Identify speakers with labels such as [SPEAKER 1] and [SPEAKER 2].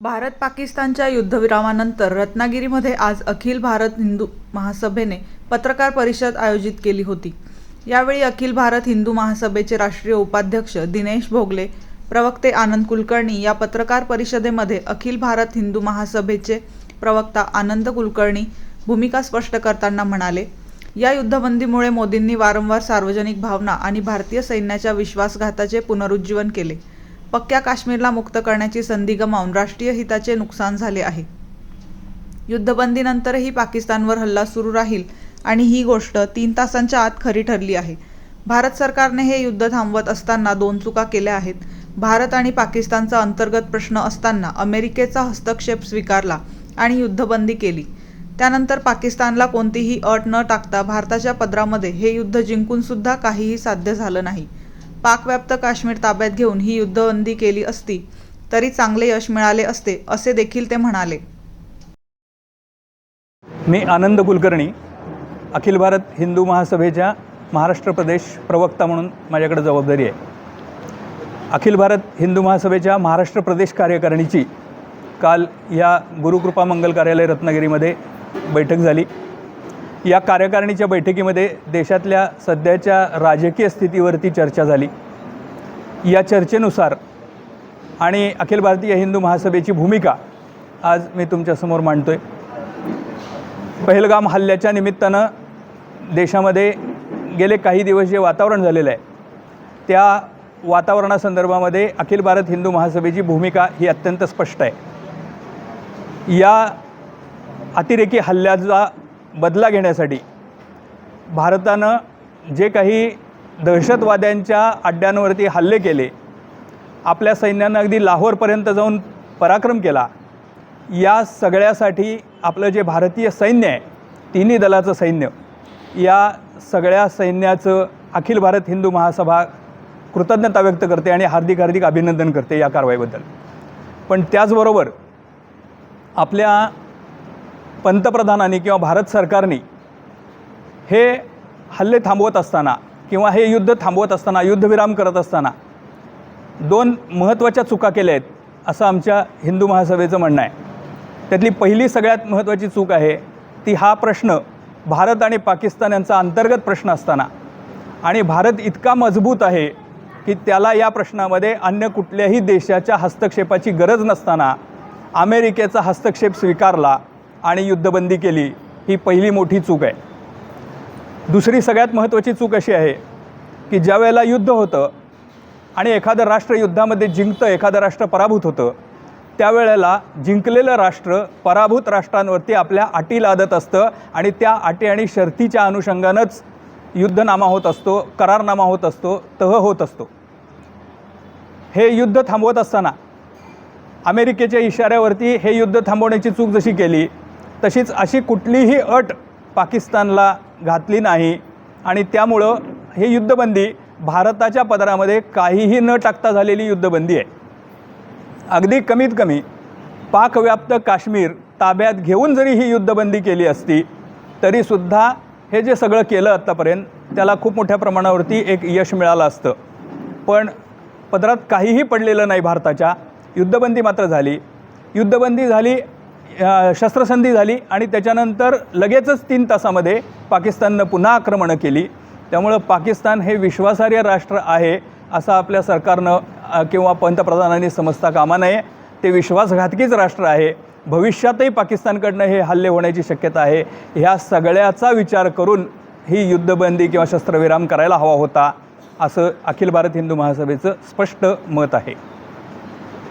[SPEAKER 1] भारत पाकिस्तानच्या युद्धविरामानंतर रत्नागिरीमध्ये आज अखिल भारत हिंदू महासभेने पत्रकार परिषद आयोजित केली होती. यावेळी अखिल भारत हिंदू महासभेचे राष्ट्रीय उपाध्यक्ष दिनेश भोगले प्रवक्ते आनंद कुलकर्णी या पत्रकार परिषदेमध्ये अखिल भारत हिंदू महासभेचे प्रवक्ता आनंद कुलकर्णी भूमिका स्पष्ट करताना म्हणाले या युद्धबंदीमुळे मोदींनी वारंवार सार्वजनिक भावना आणि भारतीय सैन्याच्या विश्वासघाताचे पुनरुज्जीवन केले. पक्क्या काश्मीरला मुक्त करण्याची संधी गमावून राष्ट्रीय हिताचे नुकसान झाले आहे. युद्धबंदीनंतरही पाकिस्तानवर हल्ला सुरू राहील आणि ही गोष्ट तीन तासांच्या आत खरी ठरली आहे. भारत सरकारने हे युद्ध थांबवत असताना दोन चुका केल्या आहेत. भारत आणि पाकिस्तानचा अंतर्गत प्रश्न असताना अमेरिकेचा हस्तक्षेप स्वीकारला आणि युद्धबंदी केली. त्यानंतर पाकिस्तानला कोणतीही अट न टाकता भारताच्या पदरामध्ये हे युद्ध जिंकून सुद्धा काहीही साध्य झालं नाही. पाकव्याप्त काश्मीर ताब्यात घेऊन ही युद्धबंदी केली असती तरी चांगले यश मिळाले असते असे देखील ते म्हणाले.
[SPEAKER 2] मी आनंद कुलकर्णी अखिल भारत हिंदू महासभेच्या महाराष्ट्र प्रदेश प्रवक्ता म्हणून माझ्याकडे जबाबदारी आहे. अखिल भारत हिंदू महासभेच्या महाराष्ट्र प्रदेश कार्यकारिणीची काल या गुरुकृपा मंगल कार्यालय रत्नागिरीमध्ये बैठक झाली. या कार्यकारिणीच्या बैठकीमध्ये देशातल्या सध्याच्या राजकीय स्थितीवरती चर्चा झाली. या चर्चेनुसार आणि अखिल भारतीय हिंदू महासभेची भूमिका आज मी तुमच्यासमोर मांडतो आहे पहलगाम हल्ल्याच्या निमित्तानं देशामध्ये गेले काही दिवस जे वातावरण झालेलं आहे त्या वातावरणासंदर्भामध्ये अखिल भारत हिंदू महासभेची भूमिका ही अत्यंत स्पष्ट आहे. या अतिरेकी हल्ल्याचा बदला घेण्यासाठी भारतानं जे काही दहशतवाद्यांच्या अड्ड्यांवरती हल्ले केले आपल्या सैन्यानं अगदी लाहोरपर्यंत जाऊन पराक्रम केला या सगळ्यासाठी आपलं जे भारतीय सैन्य आहे तिन्ही दलाचं सैन्य या सगळ्या सैन्याचं अखिल भारत हिंदू महासभा कृतज्ञता व्यक्त करते आणि हार्दिक हार्दिक अभिनंदन करते या कारवाईबद्दल. पण त्याचबरोबर आपल्या पंतप्रधानांनी किंवा भारत सरकारने हे हल्ले थांबवत असताना किंवा हे युद्ध थांबवत असताना युद्धविराम करत असताना दोन महत्त्वाच्या चुका केल्या आहेत असं आमच्या हिंदू महासभेचं म्हणणं आहे. त्यातली पहिली सगळ्यात महत्त्वाची चूक आहे ती हा प्रश्न भारत आणि पाकिस्तान यांचा अंतर्गत प्रश्न असताना. आणि भारत इतका मजबूत आहे की त्याला या प्रश्नामध्ये अन्य कुठल्याही देशाच्या हस्तक्षेपाची गरज नसताना अमेरिकेचा हस्तक्षेप स्वीकारला आणि युद्धबंदी केली ही पहिली मोठी चूक आहे. दुसरी सगळ्यात महत्त्वाची चूक अशी आहे की ज्या वेळेला युद्ध होतं आणि एखादं राष्ट्र युद्धामध्ये जिंकतं एखादं राष्ट्र पराभूत होतं त्यावेळेला जिंकलेलं राष्ट्र पराभूत राष्ट्रांवरती आपल्या अटी लादत असतं आणि त्या अटी आणि शर्तीच्या अनुषंगानंच युद्धनामा होत असतो करारनामा होत असतो तह होत असतो. हे युद्ध थांबवत असताना अमेरिकेच्या इशाऱ्यावरती हे युद्ध थांबवण्याची चूक जशी केली तशीच अशी कुठलीही अट पाकिस्तानला घातली नाही. आणि त्यामुळं हे युद्धबंदी भारताच्या पदरामध्ये काहीही न टाकता झालेली युद्धबंदी आहे. अगदी कमीत कमी पाकव्याप्त काश्मीर ताब्यात घेऊन जरी ही युद्धबंदी केली असती तरीसुद्धा हे जे सगळं केलं आत्तापर्यंत त्याला खूप मोठ्या प्रमाणावरती एक यश मिळालं असतं. पण पदरात काहीही पडलेलं नाही भारताच्या. युद्धबंदी मात्र झाली. युद्धबंदी झाली शस्त्रसंधी झाली आणि त्याच्यानंतर लगेचच तीन तासामध्ये पाकिस्ताननं पुन्हा आक्रमणं केली. त्यामुळं पाकिस्तान हे विश्वासार्ह राष्ट्र आहे असं आपल्या सरकारनं किंवा पंतप्रधानांनी समजता कामा नये. ते विश्वासघातकीच राष्ट्र आहे. भविष्यातही पाकिस्तानकडनं हे हल्ले होण्याची शक्यता आहे. ह्या सगळ्याचा विचार करून ही युद्धबंदी किंवा शस्त्रविराम करायला हवा होता असं अखिल भारत हिंदू महासभेचं स्पष्ट मत आहे.